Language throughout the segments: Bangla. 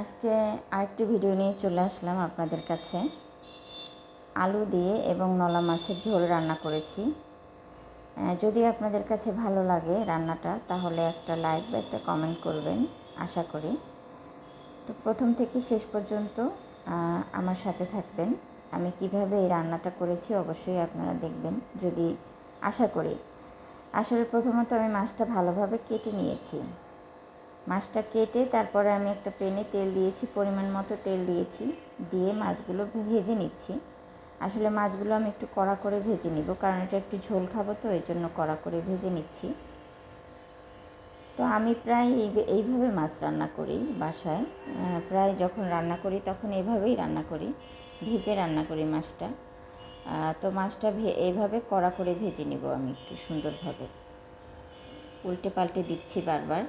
আজকে আরেকটি ভিডিও নিয়ে চলে আসলাম আপনাদের কাছে। আলু দিয়ে এবং নলা মাছের ঝোল রান্না করেছি। যদি আপনাদের কাছে ভালো লাগে রান্নাটা, তাহলে একটা লাইক বা একটা কমেন্ট করবেন, আশা করি। তো প্রথম থেকে শেষ পর্যন্ত আমার সাথে থাকবেন। আমি কীভাবে এই রান্নাটা করেছি অবশ্যই আপনারা দেখবেন, যদি আশা করি। আসলে প্রথমত আমি মাছটা ভালোভাবে কেটে নিয়েছি। মাছটা কেটে তারপরে আমি একটা প্যানে তেল দিয়েছি, পরিমাণ মতো তেল দিয়েছি, দিয়ে মাছগুলো ভেজে নিচ্ছি। আসলে মাছগুলো আমি একটু কড়া করে ভেজে নিব, কারণ এটা একটু ঝোল খাব তো এই জন্য কড়া করে ভেজে নিচ্ছি। তো আমি প্রায় এই- এইভাবে মাছ রান্না করি বাসায়। প্রায় যখন রান্না করি তখন এইভাবেই রান্না করি, ভেজে রান্না করি মাছটা। তো মাছটা এইভাবে কড়া করে ভেজে নিব আমি একটু সুন্দরভাবে। উল্টে পাল্টে দিচ্ছি বারবার।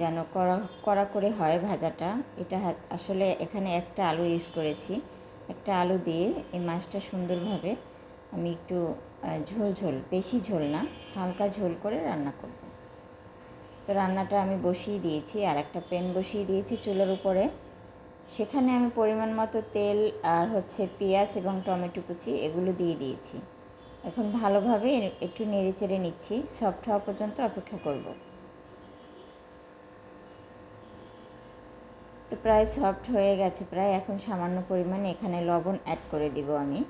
যেন কড়া কড়া করে হয় ভাজাটা। এটা আসলে এখানে একটা আলু ইউজ করেছি। একটা আলু দিয়ে এই মাছটা সুন্দরভাবে আমি একটু ঝোল ঝোল, বেশি ঝোল না, হালকা ঝোল করে রান্না করব। তো রান্নাটা আমি বসিয়ে দিয়েছি, আর একটা প্যান বসিয়ে দিয়েছি চুলার উপরে। সেখানে আমি পরিমাণ মতো তেল আর হচ্ছে পেঁয়াজ এবং টমেটো কুচি এগুলো দিয়ে দিয়েছি। এখন ভালোভাবে একটু নেড়ে চেড়ে নিচ্ছি। সফট হওয়া পর্যন্ত অপেক্ষা করব। তো প্রায় সফট হয়ে গেছে, প্রায় এখন সামান্য পরিমাণে এখানে লবণ অ্যাড করে দিব আমি।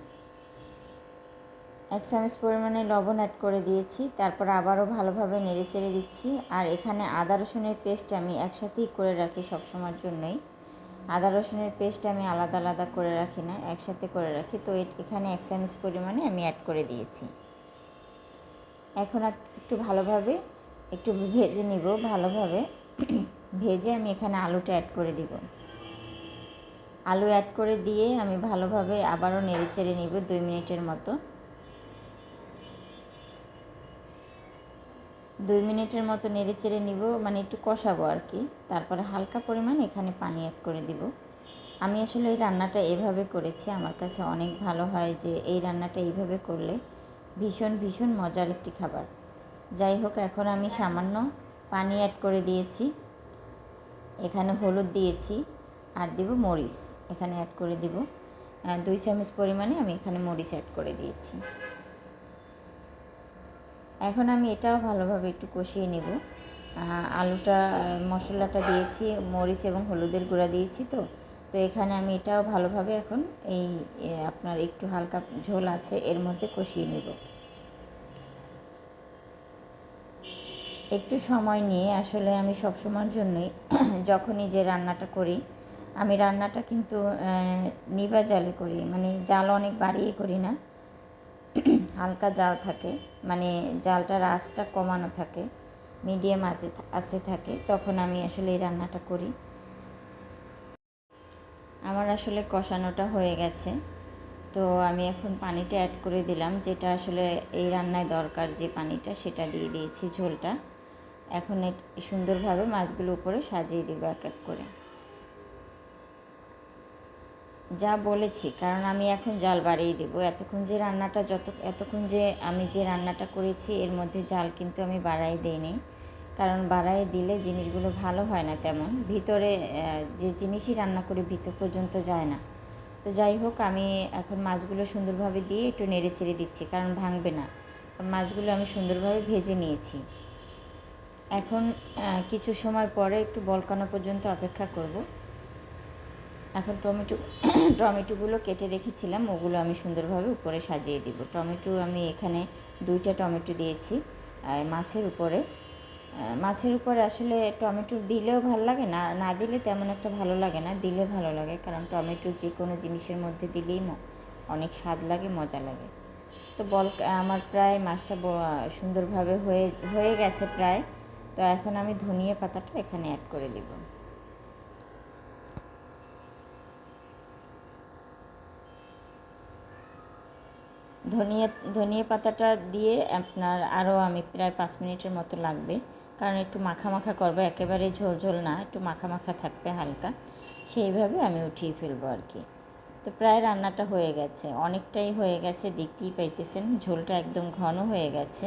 এক চামচ পরিমাণে লবণ অ্যাড করে দিয়েছি, তারপর আবারও ভালোভাবে নেড়ে চেড়ে দিচ্ছি। আর এখানে আদা রসুনের পেস্ট আমি একসাথেই করে রাখি সবসময়ের জন্যই। আদা রসুনের পেস্ট আমি আলাদা আলাদা করে রাখি না, একসাথে করে রাখি। তো এখানে এক চামচ পরিমাণে আমি অ্যাড করে দিয়েছি। এখন একটু ভালোভাবে একটু ভেজে নিব ভালোভাবে। ভেজে আমি এখানে আলুটা অ্যাড করে দিব। আলু অ্যাড করে দিয়ে আমি ভালোভাবে আবারও নেড়ে চেড়ে নিব দুই মিনিটের মতো। দুই মিনিটের মতো নেড়ে চেড়ে নিব মানে একটু কষাবো আর কি। তারপরে হালকা পরিমাণ এখানে পানি অ্যাড করে দিব। আমি আসলে এই রান্নাটা এভাবে করেছি, আমার কাছে অনেক ভালো হয় যে এই রান্নাটা এইভাবে করলে ভীষণ ভীষণ মজার একটি খাবার। যাই হোক, এখন আমি সামান্য পানি অ্যাড করে দিয়েছি। এখানে হলুদ দিয়েছি আর দিব মরিচ। এখানে অ্যাড করে দিব। দুই চামচ পরিমাণে আমি এখানে মরিচ অ্যাড করে দিয়েছি। এখন আমি এটাও ভালোভাবে একটু কষিয়ে নেব। আলুটা, মশলাটা দিয়েছি, মরিচ এবং হলুদের গুঁড়া দিয়েছি তো। তো এখানে আমি এটাও ভালোভাবে এখন এই আপনার একটু হালকা ঝোল আছে, এর মধ্যে কষিয়ে নেব। একটু সময় নিয়ে আসলে আমি সব সময়ের জন্যই যখনই যে রান্নাটা করি, আমি রান্নাটা কিন্তু নিবা জালে করি। মানে জাল অনেক বাড়িয়ে করি না। হালকা জাল থাকে। মানে জালটার আঁচটা কমানো থাকে। মিডিয়াম আঁচে আঁচে থাকে। তখন আমি আসলে এই রান্নাটা করি। আমার আসলে কষানোটা হয়ে গেছে। তো আমি এখন পানিটা অ্যাড করে দিলাম, যেটা আসলে এই রান্নায় দরকার যে পানিটা, সেটা দিয়ে দিয়েছি ঝোলটা। এখন সুন্দরভাবে মাছগুলো উপরে সাজিয়ে দিব এক এক করে। যা বলেছি, কারণ আমি এখন জাল বাড়িয়ে দেব। এতক্ষণ যে রান্নাটা যত, এতক্ষণ যে আমি যে রান্নাটা করেছি, এর মধ্যে জাল কিন্তু আমি বাড়াই দিইনি। কারণ বাড়াই দিলে জিনিসগুলো ভালো হয় না তেমন। ভিতরে যে জিনিসই রান্না করি ভিতর পর্যন্ত যায় না। তো যাই হোক, আমি এখন মাছগুলো সুন্দরভাবে দিয়ে একটু নেড়ে চেড়ে দিচ্ছি, কারণ ভাঙবে না। মাছগুলো আমি সুন্দরভাবে ভেজে নিয়েছি। এখন কিছু সময় পরে একটু বলকানো পর্যন্ত অপেক্ষা করব। এখন টমেটো, টমেটোগুলো কেটে রেখেছিলাম, ওগুলো আমি সুন্দরভাবে উপরে সাজিয়ে দিব। টমেটো আমি এখানে দুইটা টমেটো দিয়েছি মাছের উপরে। মাছের উপরে আসলে টমেটো দিলেও ভালো লাগে না না দিলে তেমন একটা ভালো লাগে না, দিলে ভালো লাগে, কারণ টমেটো যে কোনো জিনিসের মধ্যে দিলেই অনেক স্বাদ লাগে, মজা লাগে। তো বল, আমার প্রায় মাছটা সুন্দরভাবে হয়ে হয়ে গেছে প্রায়। তো এখন আমি ধনিয়া পাতাটা এখানে অ্যাড করে দিব। ধনিয়া ধনিয়া পাতাটা দিয়ে আপনার আরও আমি প্রায় পাঁচ মিনিটের মতো লাগবে। কারণ একটু মাখা মাখা করব, একেবারে ঝোল ঝোল না, একটু মাখা মাখা থাকবে হালকা। সেইভাবে আমি উঠিয়ে ফেলব আর কি। তো প্রায় রান্নাটা হয়ে গেছে। অনেকটাই হয়ে গেছে, দেখতেই পাইতেছেন, ঝোলটা একদম ঘন হয়ে গেছে।